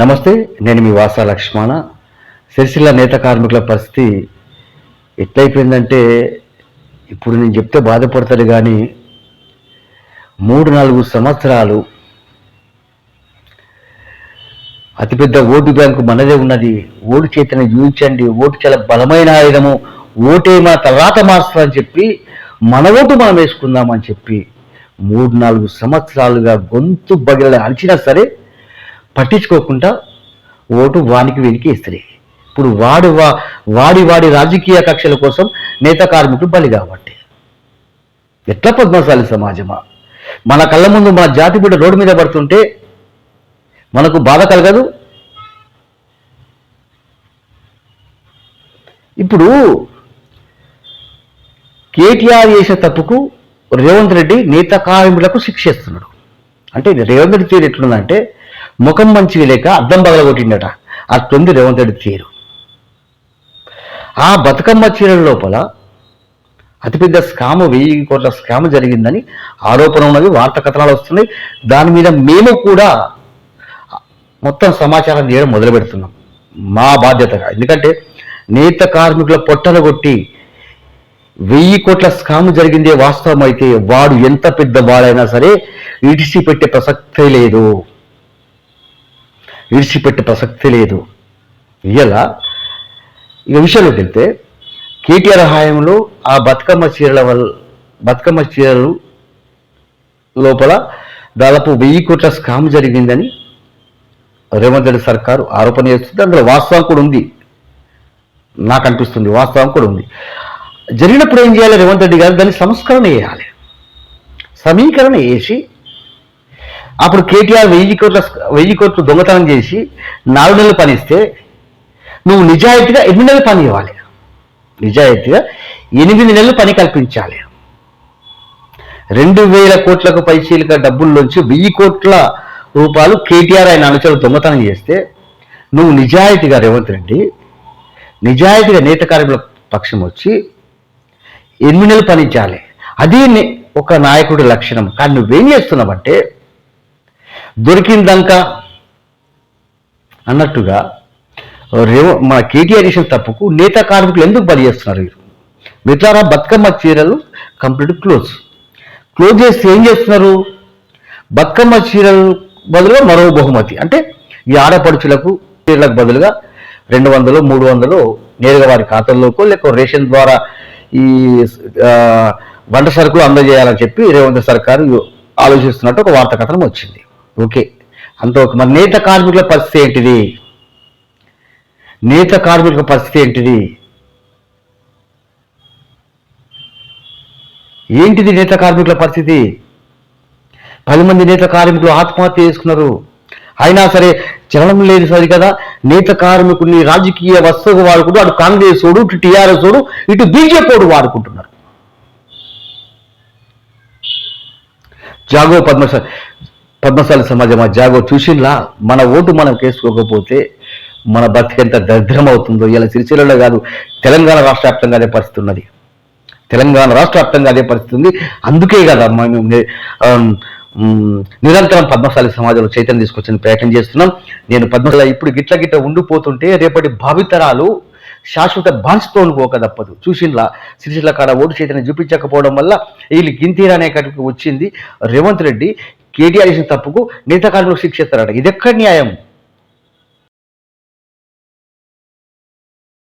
నమస్తే నేను మీ వాస లక్ష్మణ. సిరిసిల్ల నేత కార్మికుల పరిస్థితి ఎట్లయిపోయిందంటే ఇప్పుడు నేను చెప్తే బాధపడతాడు కానీ మూడు నాలుగు సంవత్సరాలు అతిపెద్ద ఓటు బ్యాంకు మనదే ఉన్నది. ఓటు చేతిని చూపించండి ఓటు చాలా బలమైన ఆయుధము. ఓటే మా తర్వాత మాస్టర్ అని చెప్పి మన ఓటు మనం వేసుకుందామని చెప్పి మూడు నాలుగు సంవత్సరాలుగా గొంతు బగిల అరిచినా సరే పట్టించుకోకుండా ఓటు వానికి వీనికి ఇస్త్రీ ఇప్పుడు వాడు వా వాడి వాడి రాజకీయ కక్షల కోసం నేత కార్మికుడు బలి కాబట్టి. ఎట్లా పద్మశాలి సమాజమా? మన కళ్ళ ముందు మన జాతి బిడ్డ రోడ్డు మీద పడుతుంటే మనకు బాధ కలగదు? ఇప్పుడు కేటీఆర్ చేసే తప్పుకు రేవంత్ రెడ్డి నేత కార్మికులకు శిక్ష ఇస్తున్నాడు. అంటే రేవంత్ రెడ్డి తీరు ఎట్లుందంటే ముఖం మంచిగా లేక అద్దం పగలగొట్టిండట అట్లుంది రేవంత్ రెడ్డి తీరు. ఆ బతుకమ్మ చీరల లోపల అతిపెద్ద స్కామ్ వెయ్యి కోట్ల స్కామ్ జరిగిందని ఆరోపణ ఉన్నది వార్త కథనాలు వస్తున్నాయి. దాని మీద మేము కూడా మొత్తం సమాచారం చేయడం మొదలు పెడుతున్నాం. మా బాధ్యతగా. ఎందుకంటే నేత కార్మికుల పొట్టలు కొట్టి వెయ్యి కోట్ల స్కామ్ జరిగిందే వాస్తవం అయితే వాడు ఎంత పెద్ద వాడైనా సరే ఇడిసిపెట్టే ప్రసక్తే లేదు. విడిచిపెట్టే ప్రసక్తి లేదు. ఇలా ఇక విషయంలోకి వెళ్తే కేటీఆర్ హాయంలో ఆ బతుకమ్మ చీరల వల్ల బతుకమ్మ చీరలు లోపల దాదాపు వెయ్యి కోట్ల స్కామ్ జరిగిందని రేవంత్ రెడ్డి సర్కారు ఆరోపణ చేస్తుంది. అందులో వాస్తవం కూడా ఉంది. నాకు అనిపిస్తుంది వాస్తవం కూడా ఉంది. జరిగినప్పుడు ఏం చేయాలి రేవంత్ రెడ్డి గారు? దాన్ని సంస్కరణ చేయాలి. సమీకరణ చేసి అప్పుడు కేటీఆర్ వెయ్యి కోట్ల వెయ్యి కోట్లు దొంగతనం చేసి నాలుగు నెలలు పనిస్తే నువ్వు నిజాయితీగా ఎనిమిది నెలలు పని ఇవ్వాలి? నిజాయితీగా ఎనిమిది నెలలు పని కల్పించాలి. రెండు వేల కోట్లకు పైచీలిక డబ్బుల్లోంచి వెయ్యి కోట్ల రూపాయలు కేటీఆర్ ఆయన అనుచరులు దొంగతనం చేస్తే నువ్వు నిజాయితీగా రేవంత్ రెడ్డి నిజాయితీగా నేత కార్మికుల పక్షం వచ్చి ఎనిమిది నెలలు పనిచ్చాలి అది ఒక నాయకుడి లక్షణం. కానీ నువ్వేం చేస్తున్నావంటే దొరికిందంక అన్నట్టుగా రేవ మన కేటీఆర్ చేసిన తప్పుకు నేత కార్మికులు ఎందుకు బలి చేస్తున్నారు వీరు? మిత్రారా బతుకమ్మ చీరలు కంప్లీట్ క్లోజ్ క్లోజ్ చేస్తే ఏం చేస్తున్నారు? బతుకమ్మ చీరలు బదులుగా మరో బహుమతి. అంటే ఈ ఆడపడుచులకు చీరలకు బదులుగా రెండు వందలు మూడు వందలు నేరుగా వారి ఖాతాల్లోకో లేక రేషన్ ద్వారా ఈ వంట సరుకులు అందజేయాలని చెప్పి రేవంత్ సర్కారు ఆలోచిస్తున్నట్టు ఒక వార్త కథనం వచ్చింది. ఓకే. అంత ఒక మరి నేత కార్మికుల పరిస్థితి ఏంటిది? నేత కార్మికుల పరిస్థితి ఏంటిది? ఏంటిది నేత కార్మికుల పరిస్థితి? పది మంది నేత కార్మికులు ఆత్మహత్య చేసుకున్నారు. అయినా సరే చలనం లేదు సరి కదా నేత కార్మికుడిని రాజకీయ వస్తువు వాడుకుంటూ అటు కాంగ్రెస్ ఓడు ఇటు టీఆర్ఎస్ ఓడు ఇటు బీజేపీ ఓడు వాడుకుంటున్నారు. జాగో పద్మశాలి పద్మశాలి సమాజం ఆ జాగో చూసింలా మన ఓటు మనం కేసుకోకపోతే మన బతికెంత దరిద్రం అవుతుందో? ఇలా సిరిసిల్లలో కాదు తెలంగాణ రాష్ట్ర వ్యాప్తంగా అదే పరిస్థితి ఉన్నది తెలంగాణ రాష్ట్ర వ్యాప్తంగా అదే పరిస్థితి ఉంది అందుకే కదా మేము నిరంతరం పద్మశాలి సమాజంలో చైతన్యం తీసుకొచ్చిన ప్రయత్నం చేస్తున్నాం. నేను పద్మశాల ఇప్పుడు గిట్ల గిట్ల ఉండిపోతుంటే రేపటి భావితరాలు శాశ్వత బాన్స్తో పోక తప్పదు. చూసిండ్లా సిరిసిల్ల కాడ ఓటు చైతన్యం చూపించకపోవడం వల్ల వీళ్ళు గింతీరా అనేకటికి కట్టుకు వచ్చింది రేవంత్ రెడ్డి. కేటీఆర్ చేసిన తప్పుకు నేత కార్మికులకు శిక్ష ఇస్తారట. ఇది ఎక్కడ న్యాయం?